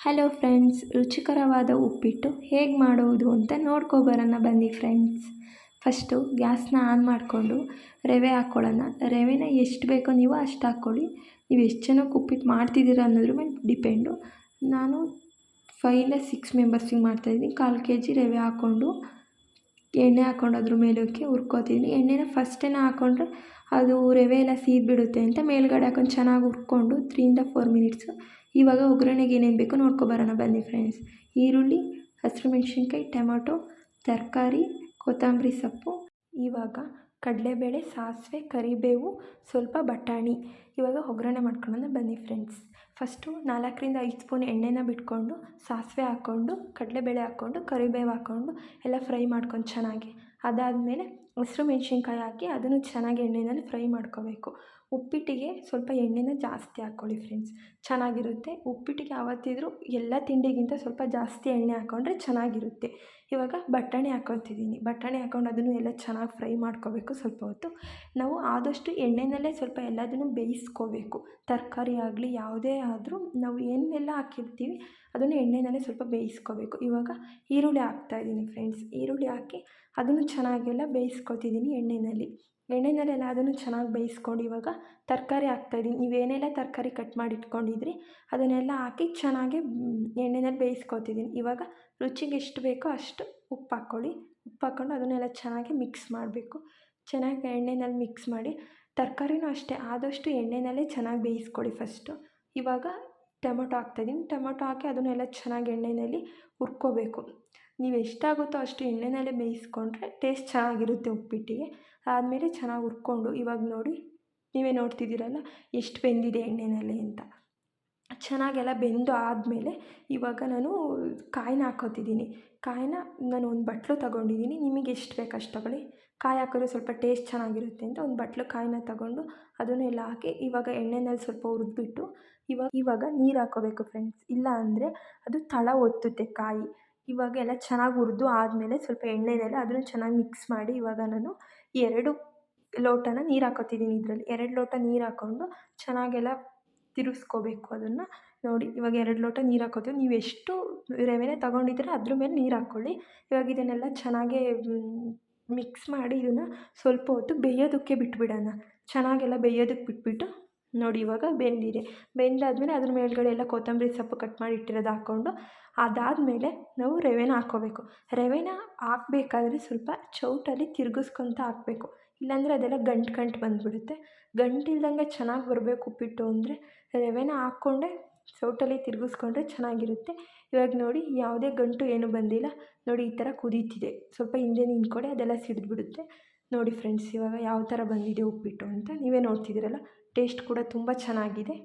Hello friends ರುಚಿಕರವಾದ ಉಪ್ಪಿಟ್ಟು ಹೇಗೆ ಮಾಡೋದು ಅಂತ ನೋಡ್ಕೊಬರೋಣ ಬನ್ನಿ ಫ್ರೆಂಡ್ಸ್ ಫಸ್ಟು ಗ್ಯಾಸ್ನ ಆನ್ ಮಾಡಿಕೊಂಡು ರವೆ ಹಾಕ್ಕೊಳ್ಳೋಣ ರವೆನ ಎಷ್ಟು ಬೇಕೋ ನೀವು ಅಷ್ಟು ಹಾಕ್ಕೊಳ್ಳಿ. ನೀವು ಎಷ್ಟು ಜನಕ್ಕೆ ಉಪ್ಪಿಟ್ಟು ಮಾಡ್ತಿದ್ದೀರ ಅನ್ನೋದ್ರ ಮೇಲೆ ಡಿಪೆಂಡು ನಾನು ಫೈಯಿಂದ ಸಿಕ್ಸ್ ಮೆಂಬರ್ಸಿಗೆ ಮಾಡ್ತಾಯಿದ್ದೀನಿ ಕಾಲು ಕೆ ಜಿ ರವೆ ಹಾಕ್ಕೊಂಡು ಎಣ್ಣೆ ಹಾಕ್ಕೊಂಡು ಅದ್ರ ಮೇಲಕ್ಕೆ ಹುರ್ಕೊತೀನಿ. ಎಣ್ಣೆನ ಫಸ್ಟೇನೆ ಹಾಕ್ಕೊಂಡ್ರೆ ಅದು ರವೆ ಎಲ್ಲ ಸೀದ್ಬಿಡುತ್ತೆ ಅಂತ ಮೇಲ್ಗಡೆ ಹಾಕೊಂಡು ಚೆನ್ನಾಗಿ ಹುರ್ಕೊಂಡು ತ್ರೀಯಿಂದ ಫೋರ್ ಮಿನಿಟ್ಸು ಇವಾಗ ಒಗ್ಗರಣೆಗೆ ಏನೇನು ಬೇಕೋ ನೋಡ್ಕೊಬರೋಣ ಬನ್ನಿ ಫ್ರೆಂಡ್ಸ್ ಈರುಳ್ಳಿ, ಹಸಿರು ಮೆಣಸಿನ್ಕಾಯಿ, ಟೊಮೊಟೊ, ತರಕಾರಿ, ಕೊತ್ತಂಬರಿ ಸೊಪ್ಪು. ಇವಾಗ ಕಡಲೆಬೇಳೆ, ಸಾಸಿವೆ, ಕರಿಬೇವು, ಸ್ವಲ್ಪ ಬಟಾಣಿ. ಇವಾಗ ಒಗ್ಗರಣೆ ಮಾಡ್ಕೊಳ್ಳೋಣ ಬನ್ನಿ ಫ್ರೆಂಡ್ಸ್ ಫಸ್ಟು ನಾಲ್ಕರಿಂದ ಐದು ಸ್ಪೂನ್ ಎಣ್ಣೆನ ಬಿಟ್ಕೊಂಡು ಸಾಸಿವೆ ಹಾಕ್ಕೊಂಡು ಕಡಲೆಬೇಳೆ ಹಾಕ್ಕೊಂಡು ಕರಿಬೇವು ಹಾಕ್ಕೊಂಡು ಎಲ್ಲ ಫ್ರೈ ಮಾಡ್ಕೊಂಡು ಚೆನ್ನಾಗಿ. ಅದಾದಮೇಲೆ ಹಸಿರು ಮೆಣಸಿನ್ಕಾಯಿ ಹಾಕಿ ಅದನ್ನು ಚೆನ್ನಾಗಿ ಎಣ್ಣೆಯಲ್ಲಿ ಫ್ರೈ ಮಾಡ್ಕೋಬೇಕು. ಉಪ್ಪಿಟ್ಟಿಗೆ ಸ್ವಲ್ಪ ಎಣ್ಣೆನ ಜಾಸ್ತಿ ಹಾಕ್ಕೊಳ್ಳಿ ಫ್ರೆಂಡ್ಸ್ ಚೆನ್ನಾಗಿರುತ್ತೆ. ಉಪ್ಪಿಟ್ಟಿಗೆ ಯಾವತ್ತಿದ್ರೂ ಎಲ್ಲ ತಿಂಡಿಗಿಂತ ಸ್ವಲ್ಪ ಜಾಸ್ತಿ ಎಣ್ಣೆ ಹಾಕ್ಕೊಂಡ್ರೆ ಚೆನ್ನಾಗಿರುತ್ತೆ. ಇವಾಗ ಬಟಾಣಿ ಹಾಕ್ಕೊತಿದ್ದೀನಿ ಬಟಾಣಿ ಹಾಕ್ಕೊಂಡು ಅದನ್ನು ಎಲ್ಲ ಚೆನ್ನಾಗಿ ಫ್ರೈ ಮಾಡ್ಕೋಬೇಕು ಸ್ವಲ್ಪ ಹೊತ್ತು. ನಾವು ಆದಷ್ಟು ಎಣ್ಣೆನಲ್ಲೇ ಸ್ವಲ್ಪ ಎಲ್ಲದನ್ನು ಬೇಯಿಸ್ಕೋಬೇಕು. ತರಕಾರಿ ಆಗಲಿ ಯಾವುದೇ ಆದರೂ ನಾವು ಏನೆಲ್ಲ ಹಾಕಿರ್ತೀವಿ ಅದನ್ನು ಎಣ್ಣೆನಲ್ಲೇ ಸ್ವಲ್ಪ ಬೇಯಿಸ್ಕೋಬೇಕು. ಇವಾಗ ಈರುಳ್ಳಿ ಹಾಕ್ತಾಯಿದ್ದೀನಿ ಫ್ರೆಂಡ್ಸ್ ಈರುಳ್ಳಿ ಹಾಕಿ ಅದನ್ನು ಚೆನ್ನಾಗೆಲ್ಲ ಬೇಯಿಸ್ಕೊತಿದ್ದೀನಿ ಎಣ್ಣೆಯಲ್ಲಿ ಎಣ್ಣೆನಲ್ಲೆಲ್ಲ ಅದನ್ನು ಚೆನ್ನಾಗಿ ಬೇಯಿಸ್ಕೊಂಡು ಇವಾಗ ತರಕಾರಿ ಹಾಕ್ತಾಯಿದ್ದೀನಿ ನೀವು ಏನೆಲ್ಲ ತರಕಾರಿ ಕಟ್ ಮಾಡಿ ಇಟ್ಕೊಂಡಿದ್ರಿ, ಅದನ್ನೆಲ್ಲ ಹಾಕಿ ಚೆನ್ನಾಗಿ ಎಣ್ಣೆನಲ್ಲಿ ಬೇಯಿಸ್ಕೊತಿದ್ದೀನಿ ಇವಾಗ ರುಚಿಗೆ ಎಷ್ಟು ಬೇಕೋ ಅಷ್ಟು ಉಪ್ಪು ಹಾಕ್ಕೊಳ್ಳಿ. ಉಪ್ಪು ಹಾಕ್ಕೊಂಡು ಅದನ್ನೆಲ್ಲ ಚೆನ್ನಾಗಿ ಮಿಕ್ಸ್ ಮಾಡಬೇಕು. ಚೆನ್ನಾಗಿ ಎಣ್ಣೆನಲ್ಲಿ ಮಿಕ್ಸ್ ಮಾಡಿ, ತರಕಾರಿನೂ ಅಷ್ಟೇ, ಆದಷ್ಟು ಎಣ್ಣೆಯಲ್ಲೇ ಚೆನ್ನಾಗಿ ಬೇಯಿಸ್ಕೊಳ್ಳಿ ಫಸ್ಟು ಇವಾಗ ಟೊಮೊಟೊ ಹಾಕ್ತಾಯಿದ್ದೀನಿ ಟೊಮೊಟೊ ಹಾಕಿ ಅದನ್ನೆಲ್ಲ ಚೆನ್ನಾಗಿ ಎಣ್ಣೆಯಲ್ಲಿ ಹುರ್ಕೋಬೇಕು. ನೀವು ಎಷ್ಟಾಗುತ್ತೋ ಅಷ್ಟು ಎಣ್ಣೆನಲ್ಲೇ ಬೇಯಿಸ್ಕೊಂಡ್ರೆ ಟೇಸ್ಟ್ ಚೆನ್ನಾಗಿರುತ್ತೆ ಉಪ್ಪಿಟ್ಟಿಗೆ. ಆದಮೇಲೆ ಚೆನ್ನಾಗಿ ಹುರ್ಕೊಂಡು ಇವಾಗ ನೋಡಿ, ನೀವೇ ನೋಡ್ತಿದ್ದೀರಲ್ಲ ಎಷ್ಟು ಬೆಂದಿದೆ ಎಣ್ಣೆನಲ್ಲಿ ಅಂತ. ಚೆನ್ನಾಗೆಲ್ಲ ಬೆಂದು ಆದಮೇಲೆ ಇವಾಗ ನಾನು ಕಾಯಿನ ಹಾಕೋತಿದ್ದೀನಿ. ಕಾಯಿನ ನಾನು ಒಂದು ಬಟ್ಲು ತಗೊಂಡಿದ್ದೀನಿ. ನಿಮಗೆ ಎಷ್ಟು ಬೇಕು ಅಷ್ಟು ತಗೊಳ್ಳಿ. ಕಾಯಿ ಹಾಕಿದ್ರೆ ಸ್ವಲ್ಪ ಟೇಸ್ಟ್ ಚೆನ್ನಾಗಿರುತ್ತೆ ಅಂತ ಒಂದು ಬಟ್ಲು ಕಾಯಿನ ತಗೊಂಡು ಅದನ್ನೆಲ್ಲ ಹಾಕಿ ಇವಾಗ ಎಣ್ಣೆನಲ್ಲಿ ಸ್ವಲ್ಪ ಹುರಿದ್ಬಿಟ್ಟು ಇವಾಗ ಇವಾಗ ನೀರು ಹಾಕೋಬೇಕು ಫ್ರೆಂಡ್ಸ್ ಇಲ್ಲ ಅಂದರೆ ಅದು ತಳ ಒತ್ತುತ್ತೆ ಕಾಯಿ. ಇವಾಗ ಎಲ್ಲ ಚೆನ್ನಾಗಿ ಹುರಿದು ಆದಮೇಲೆ ಸ್ವಲ್ಪ ಎಣ್ಣೆನೆಲ್ಲ ಅದನ್ನು ಚೆನ್ನಾಗಿ ಮಿಕ್ಸ್ ಮಾಡಿ ಇವಾಗ ನಾನು ಎರಡು ಲೋಟನ ನೀರು ಹಾಕ್ಕೊತಿದ್ದೀನಿ ಇದರಲ್ಲಿ. ಎರಡು ಲೋಟ ನೀರು ಹಾಕ್ಕೊಂಡು ಚೆನ್ನಾಗೆಲ್ಲ ತಿರುಗಿಸ್ಕೋಬೇಕು ಅದನ್ನು. ನೋಡಿ, ಇವಾಗ ಎರಡು ಲೋಟ ನೀರು ಹಾಕೋತೀವಿ. ನೀವು ಎಷ್ಟು ರವೆನೇ ತಗೊಂಡಿದ್ರೆ ಅದ್ರ ಮೇಲೆ ನೀರು ಹಾಕ್ಕೊಳ್ಳಿ. ಇವಾಗ ಇದನ್ನೆಲ್ಲ ಚೆನ್ನಾಗೇ ಮಿಕ್ಸ್ ಮಾಡಿ ಇದನ್ನು ಸ್ವಲ್ಪ ಹೊತ್ತು ಬೇಯೋದಕ್ಕೆ ಬಿಟ್ಬಿಡೋಣ. ಚೆನ್ನಾಗೆಲ್ಲ ಬೇಯೋದಕ್ಕೆ ಬಿಟ್ಬಿಟ್ಟು ನೋಡಿ ಇವಾಗ ಬೆಂದಿದೆ. ಬೆಂದಾದಮೇಲೆ ಅದ್ರ ಮೇಲುಗಡೆ ಎಲ್ಲ ಕೊತ್ತಂಬರಿ ಸೊಪ್ಪು ಕಟ್ ಮಾಡಿ ಇಟ್ಟಿರೋದು ಹಾಕ್ಕೊಂಡು ಅದಾದಮೇಲೆ ನಾವು ರವೆನ ಹಾಕ್ಕೋಬೇಕು. ರವೆನ ಹಾಕ್ಬೇಕಾದ್ರೆ ಸ್ವಲ್ಪ ಚೌಟಲ್ಲಿ ತಿರ್ಗಿಸ್ಕೊತ ಹಾಕಬೇಕು. ಇಲ್ಲಾಂದರೆ ಅದೆಲ್ಲ ಗಂಟು ಗಂಟು ಬಂದುಬಿಡುತ್ತೆ. ಗಂಟು ಇಲ್ದಂಗೆ ಚೆನ್ನಾಗಿ ಬರಬೇಕು ಉಪ್ಪಿಟ್ಟು ಅಂದರೆ ರವೆನ ಹಾಕ್ಕೊಂಡೆ ಸೌಟಲ್ಲಿ ತಿರ್ಗಿಸ್ಕೊಂಡ್ರೆ ಚೆನ್ನಾಗಿರುತ್ತೆ. ಇವಾಗ ನೋಡಿ ಯಾವುದೇ ಗಂಟು ಏನೂ ಬಂದಿಲ್ಲ. ನೋಡಿ ಈ ಥರ ಕುದೀತಿದೆ. ಸ್ವಲ್ಪ ಹಿಂದೆ ನಿಂತ್ಕೊಡೆ ಅದೆಲ್ಲ ಸಿಡಿದ್ಬಿಡುತ್ತೆ. ನೋಡಿ ಫ್ರೆಂಡ್ಸ್ ಇವಾಗ ಯಾವ ಥರ ಬಂದಿದೆ ಉಪ್ಪಿಟ್ಟು ಅಂತ ನೀವೇ ನೋಡ್ತಿದ್ದೀರಲ್ಲ ಟೇಸ್ಟ್ ಕೂಡ ತುಂಬ ಚೆನ್ನಾಗಿದೆ.